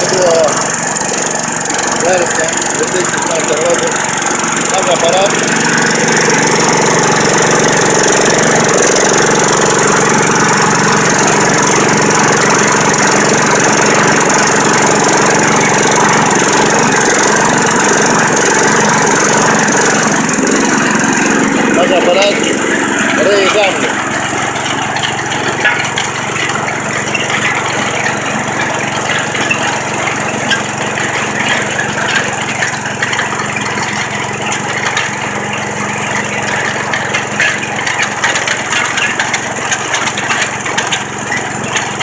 to było wersja wytycznych standardowych. Nowy aparat. Nowy aparat. Ryj za mnie.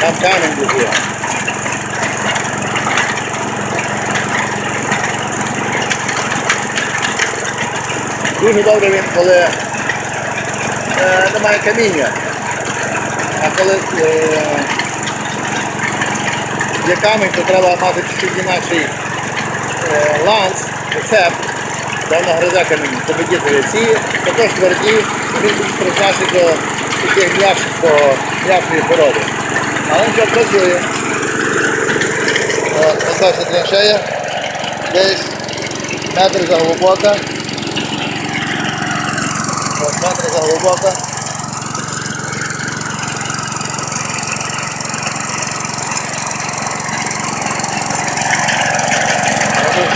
Землю. Там камінь дуже. Дуже добре він, коли е, немає каміння. А коли е, є камінь, то треба мати чуть інакший е, ланц, рецепт, де воно гризе камінь. Тобто діти ці також тверді, і він більш до таких м'якшої породи. Але нічого працює. О, Ось наша траншея. Десь метр заглибока. Метр заглибока.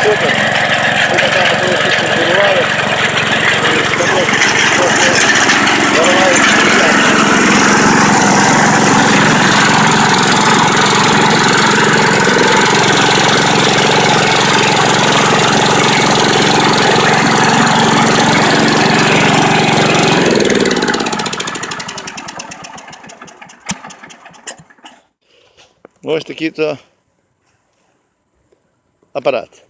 Супер. Mostra aqui o aparato.